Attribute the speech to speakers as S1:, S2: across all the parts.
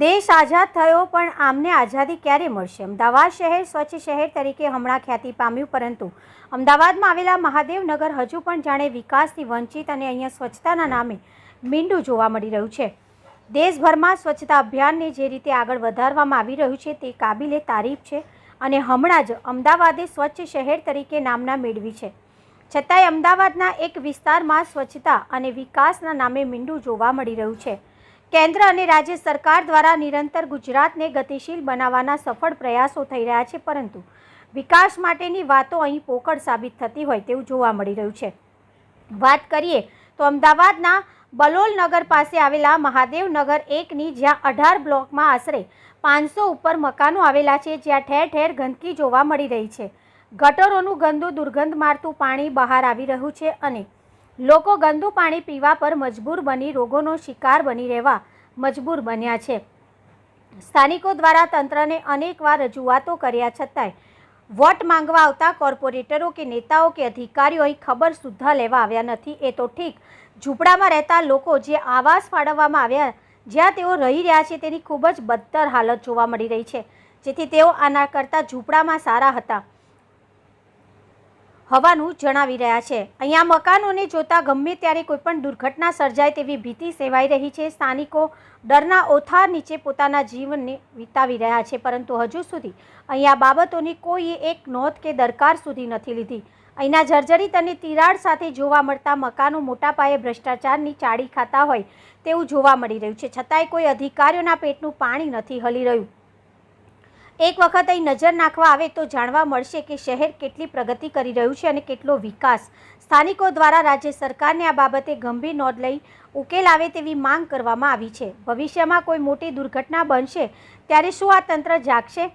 S1: દેશ આઝાદ થયો, પણ આમને આઝાદી ક્યારે મળશે? અમદાવાદ શહેર, સ્વચ્છ શહેર તરીકે હમણાં ખ્યાતિ પામ્યું, પરંતુ અમદાવાદમાં આવેલા મહાદેવનગર હજુ પણ જાણે વિકાસથી વંચિત અને અહીંયા સ્વચ્છતાના નામે મીંડું જોવા મળી રહ્યું છે. દેશભરમાં સ્વચ્છતા અભિયાનને જે રીતે આગળ વધારવામાં આવી રહ્યું છે, તે કાબિલે તારીફ છે અને હમણાં જ અમદાવાદે સ્વચ્છ શહેર તરીકે નામના મેળવી છે. છતાંય અમદાવાદના એક વિસ્તારમાં સ્વચ્છતા અને વિકાસના નામે મીંડું જોવા મળી રહ્યું છે. કેન્દ્ર અને રાજ્ય સરકાર દ્વારા નિરંતર ગુજરાતને ગતિશીલ બનાવવાના સફળ પ્રયાસો થઈ રહ્યા છે, પરંતુ વિકાસ માટેની વાતો અહીં પોકળ સાબિત થતી હોય તેવું જોવા મળી રહ્યું છે. વાત કરીએ તો અમદાવાદના બલોલ નગર પાસે આવેલા મહાદેવનગર એકની, જ્યાં અઢાર બ્લોકમાં આશરે પાંચસો ઉપર મકાનો આવેલા છે, જ્યાં ઠેર ઠેર ગંદકી જોવા મળી રહી છે. ગટરોનું ગંદુ દુર્ગંધ મારતું પાણી બહાર આવી રહ્યું છે અને લોકો ગંદુ પાણી પીવા પર મજબૂર બની રોગોનો શિકાર બની રહેવા મજબૂર બન્યા છે. સ્થાનિકો દ્વારા તંત્રને અનેકવાર રજૂઆતો કર્યા છતાંય વોટ માંગવા આવતા કોર્પોરેટરો કે નેતાઓ કે અધિકારીઓ અહીં ખબર સુદ્ધા લેવા આવ્યા નથી. એ તો ઠીક, ઝૂંપડામાં રહેતા લોકો જે આવાસ ફાળવવામાં આવ્યા, જ્યાં તેઓ રહી રહ્યા છે તેની ખૂબ જ બદતર હાલત જોવા મળી રહી છે. જેથી તેઓ આના કરતાં ઝૂંપડામાં સારા હતા. હોવાનું જણાવી રહ્યા છે. અહીંયા મકાનોને જોતા ગમે ત્યારે કોઈપણ દુર્ઘટના સર્જાય તેવી ભીતિ સેવાઈ રહી છે. સ્થાનિકો ડરના ઓથાર નીચે પોતાના જીવનને વિતાવી રહ્યા છે, પરંતુ હજુ સુધી અહીંયા બાબતોની કોઈએ એક નોંધ કે દરકાર સુધી નથી લીધી. અહીંના જર્જરિત અને તિરાડ સાથે જોવા મળતા મકાનો મોટા પાયે ભ્રષ્ટાચારની ચાડી ખાતા હોય તેવું જોવા મળી રહ્યું છે. છતાંય કોઈ અધિકારીઓના પેટનું પાણી નથી હલી રહ્યું. એક વખત અહીં નજર નાખવા આવે તો જાણવા મળશે કે શહેર કેટલી પ્રગતિ કરી રહ્યું છે અને કેટલો વિકાસ. સ્થાનિકો દ્વારા રાજ્ય સરકારને આ બાબતે ગંભીર નોંધ લઈ ઉકેલ આવે તેવી માંગ કરવામાં આવી છે. ભવિષ્યમાં કોઈ મોટી દુર્ઘટના બનશે ત્યારે શું આ તંત્ર જાગશે?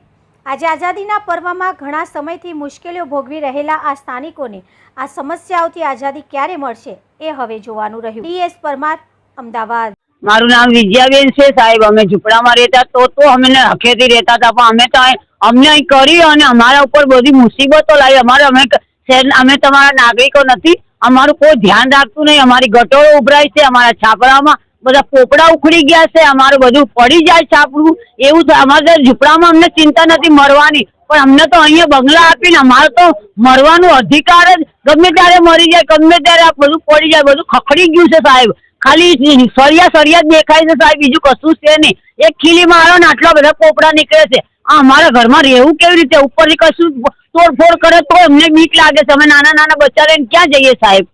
S1: આજે આઝાદીના પર્વમાં ઘણા સમયથી મુશ્કેલીઓ ભોગવી રહેલા આ સ્થાનિકોને આ સમસ્યાઓથી આઝાદી ક્યારે મળશે એ હવે જોવાનું રહ્યું. D S Parmar, Ahmedabad.
S2: મારું નામ વિજયાબેન છે સાહેબ, અમે ઝૂંપડામાં રહેતા, તો તો અમે હખેથી રહેતા હતા, પણ અમે તો અમને અહીં કરી અને અમારા ઉપર બધી મુસીબતો લાવી. અમારે, અમે અમે તમારા નાગરિકો નથી, અમારું કોઈ ધ્યાન રાખતું નહીં. અમારી ગટરો ઉભરાય છે, અમારા છાપરામાં બધા પોપડા ઉખડી ગયા છે, અમારું બધું પડી જાય છાપરું. એવું અમારે ઝૂંપડામાં અમને ચિંતા નથી મરવાની. પણ અમને તો અહીંયા બંગલા આપીને અમારે તો મરવાનો અધિકાર જ. ગમે ત્યારે મરી જાય, ગમે ત્યારે આ બધું પડી જાય, બધું ખખડી ગયું છે સાહેબ. ખાલી સળિયા સળિયા જ દેખાય છે સાહેબ, બીજું કશું છે નહીં. એક ખીલી મારો ને આટલા બધા પોપડા નીકળે છે. આ અમારા ઘરમાં રહેવું કેવી રીતે? ઉપરથી કશું તોડફોડ કરે તો અમને બીક લાગે છે. અમે નાના નાના બચ્ચા લઈને ક્યાં જઈએ સાહેબ?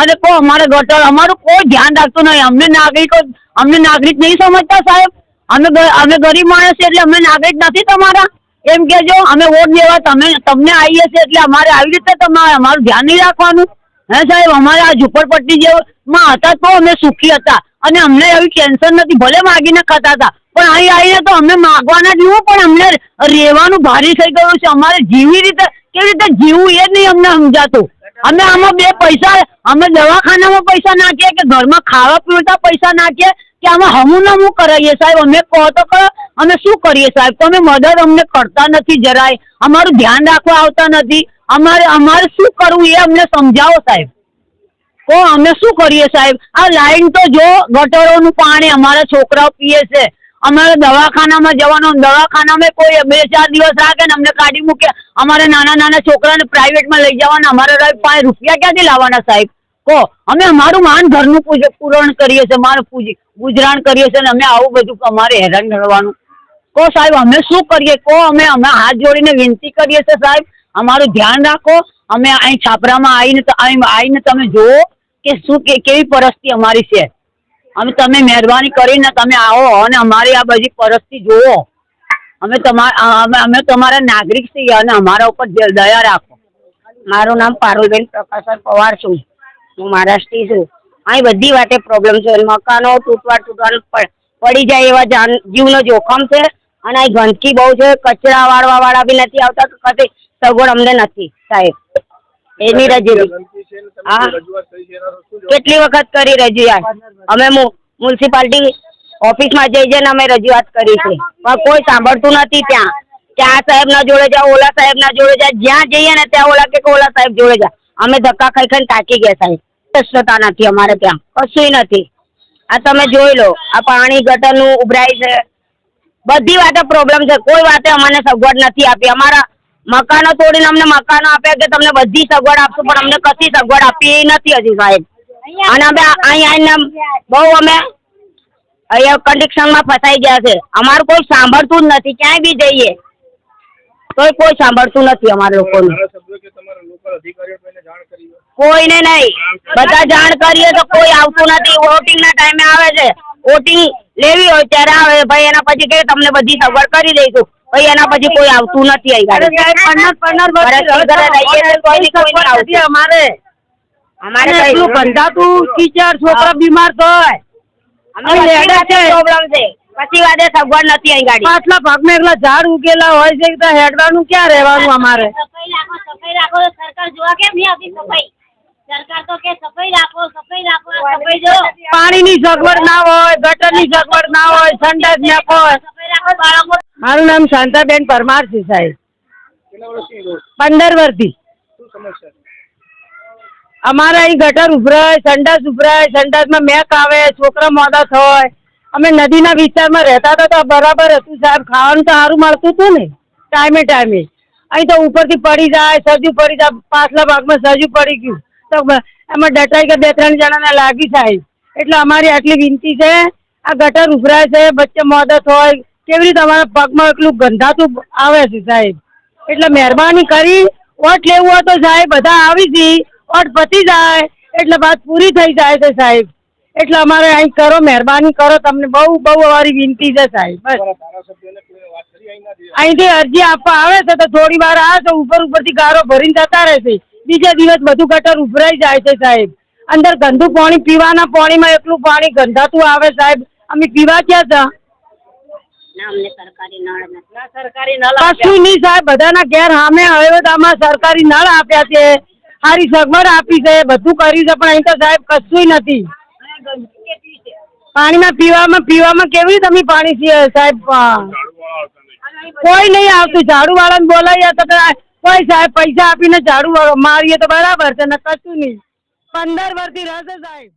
S2: અને કો અમારે ગટર અમારું કોઈ ધ્યાન રાખતું નહીં. અમને નાગરિકો, અમને નાગરિક નહીં સમજતા સાહેબ. અમે અમે ગરીબ માણસ છે એટલે અમે નાગરિક નથી તમારા. એમ કેજો અમે વોટ દેવા તમે, તમને આવીએ છીએ એટલે અમારે આવી રીતે તમારે, અમારું ધ્યાન નહીં રાખવાનું. હે સાહેબ, અમારે આ ઝુંપડપટ્ટી જેમાં હતા તો અમે સુખી હતા અને અમને એવી ટેન્શન નથી, ભલે માગીને ખાતા હતા, પણ અહીં આવીને તો અમે માગવાના જ નહીં, પણ અમને રહેવાનું ભારી થઈ ગયું છે. અમારે જીવી રીતે, કેવી રીતે જીવવું એ જ નહીં અમને સમજાતું. અમે આમાં બે પૈસા, અમે દવાખાનામાં પૈસા નાખીએ કે ઘરમાં ખાવા પીવતા પૈસા નાખીએ કે આમાં હમું નમું કરાવીએ સાહેબ? અમે કહો તો કહો અમે શું કરીએ સાહેબ? તમે મદદ અમને કરતા નથી જરાય. અમારું ધ્યાન રાખવા આવતા નથી. અમારે અમારે શું કરવું એ અમને સમજાવો સાહેબ. કો અમે શું કરીએ સાહેબ? આ લાઈન તો જો ગટરોનું પાણી અમારા છોકરાઓ પીએ છે. અમારે દવાખાનામાં જવાનું, દવાખાનામાં કોઈ બે ચાર દિવસ રાખે ને અમને કાઢી મૂકે. અમારે નાના નાના છોકરાને પ્રાઇવેટમાં લઈ જવાના, અમારે પાંચ રૂપિયા ક્યાંથી લાવવાના સાહેબ? કહો અમે અમારું માન ઘરનું પૂજ, પૂરણ કરીએ છીએ, માન પૂજી ગુજરાન કરીએ છીએ ને અમે આવું બધું અમારે હેરાન કરવાનું. કહો સાહેબ, અમે શું કરીએ? કહો અમે અમે હાથ જોડીને વિનંતી કરીએ છીએ સાહેબ. અમારું ધ્યાન રાખો. અમે અહીં છાપરામાં આવીને અહીં આવીને તમે જુઓ કે શું કે કેવી પરિસ્થિતિ અમારી છે. અમે તમે મહેરબાની કરીને તમે આવો અને અમારી આ બધી પરિસ્થિતિ જુઓ. અમે તમારા અમે તમારા નાગરિક છીએ અને અમારા ઉપર દયા રાખો.
S3: મારું નામ પારુલબેન પ્રકાશર પવાર છું. હું મહારાષ્ટ્રી છું. અહીં બધી વાતે પ્રોબ્લેમ છે. મકાનો તૂટવા તૂટવા પડી જાય એવા જાન જીવનો જોખમ છે. અને અહીં ગંદકી બહુ છે. કચરા વાળવા વાળા બી નથી આવતા. કદી સગવડ અમને નથી સાહેબ. એની રજૂઆત. હા. કેટલી વખત કરી રજૂઆત? અમે મુ- મ્યુનિસિપાલિટી ઓફિસમાં જઈ જઈને અમે રજૂઆત કરી છે. પણ કોઈ સાંભળતું નથી ત્યાં. ત્યાં સાહેબના જોડે જાઓ ઓલા સાહેબના જોડે જાય જ્યાં જઈએ ને ત્યાં ઓલા કે ઓલા સાહેબ જોડે જા અમે ધક્કા ખાઈ ખાઈને તાકી ગયા સાહેબ. સ્વચ્છતા નથી અમારે ત્યાં. કશુંય નથી. આ તમે જોઈ લો આ પાણી ગટરનું ઉભરાય છે. બધી વાતે પ્રોબ્લેમ છે. કોઈ વાતે અમને સગવડ નથી આપી. અમારા મકાનો તોડીને અમને મકાનો આપ્યા કે તમને બધી સગવડ આપશું પણ અમને કશી સગવડ આપી નથી હજી સાહેબ. અને અમે અહીંયા અહીં આવીને બહુ અમે અહીંયા કન્ડિશનમાં ફસાઈ ગયા છે. અમારું કોઈ સાંભળતું જ નથી ક્યાંય બી જઈએ. તોય કોઈ સાંભળતું નથી અમારા લોકોનું?
S4: કોઈને
S3: નહીં. બધા જાણ કરીએ તો કોઈ આવતું નથી. વોટિંગના ટાઈમે આવે છે. વોટિંગ લેવી હોય ત્યારે આવે. ભાઈ એના પછી કે તમને બધી સગવડ કરી દઈશું. ભાઈ એના પછી કોઈ આવતું નથી અહીં ગાડી.
S5: અમારે.
S3: કઈ-
S5: એટલું છોકરા બીમાર થાય.
S3: પછી વાદે સગવડ નથી અહીં ગાડી.
S5: પાછલા ભાગમાં એટલા ઝાડ ઉગેલા હોય છે તો હેડવાનું ક્યાં રહેવાનું અમારે?
S6: સફાઈ રાખો સફાઈ રાખો. તો સરકાર જોવા કેમ નહીં આવતી સફાઈ? સરકાર તો કે સફાઈ રાખો સફાઈ રાખો સફાઈ જો.
S5: પાણીની સગવડ ના હોય ગટરની સગવડ ના હોય સંડાસ ના હોય.
S6: સફાઈ રાખો બાળકો
S5: મારું નામ શાંતાબેન પરમાર છે સાહેબ? પંદર વર્ષથી અમારે અહીં ગટર ઉભરાય સંડાસ ઉભરાય સંડાસમાં મેક આવે છોકરા મોડા થાય અમે નદીના વિસ્તારમાં રહેતા હતા તો બરાબર હતું સાહેબ. ખાવાનું તો સારું મળતું હતું ને ટાઈમે ટાઈમે. અહીં તો ઉપરથી પડી જાય સજુ પડી જાય પાછલા ભાગમાં સજુ પડી ગયું. તો એમાં ડટાઈ કે બે ત્રણ જણાને લાગી સાહેબ. એટલે અમારી આટલી વિનંતી છે. આ ગટર ઉભરાય છે વચ્ચે મોદત હોય કેવી રીતે અમારા પગમાં એટલું ગંધાતું આવે છે સાહેબ? એટલે મહેરબાની કરી, ઓટ લેવું હોય તો સાહેબ, બધા આવી જઈ વોટ પતી જાય, એટલે વાત પૂરી થઈ જાય છે સાહેબ. એટલે અમારે અહીં કરો, મહેરબાની કરો, તમને બહુ બહુ અમારી વિનંતી છે સાહેબ, બસ. અહીંથી અરજી આપવા આવે છે તો થોડી વાર આવે તો ઉપર, ઉપરથી ગારો ભરીને જતા રહે છે. બીજા દિવસ બધું ગટર ઉભરાઈ જાય છે સાહેબ. અંદર ગંદુ પાણી, પીવાના પાણીમાં એટલું પાણી ગંધાતું આવે સાહેબ. અમે પીવા ક્યાં જા?
S3: ના અમને સરકારી નળ નથી.
S5: સરકારી નળ કશું નહીં સાહેબ બધાના ઘેર સામે હવે સરકારી નળ આપ્યા છે. સારી સગવડ આપી છે બધું કર્યું છે પણ અહીં તો સાહેબ કશું નથી. પાણીમાં પીવામાં પીવામાં કેવી રીતે અમે પાણી છીએ સાહેબ? કોઈ નહીં આવતું ઝાડુ વાળાને બોલાવીએ તો કોઈ સાહેબ પૈસા આપીને ઝાડુ મારીએ તો બરાબર છે ને કશું નહીં. પંદર વર્ષથી રહેશે સાહેબ.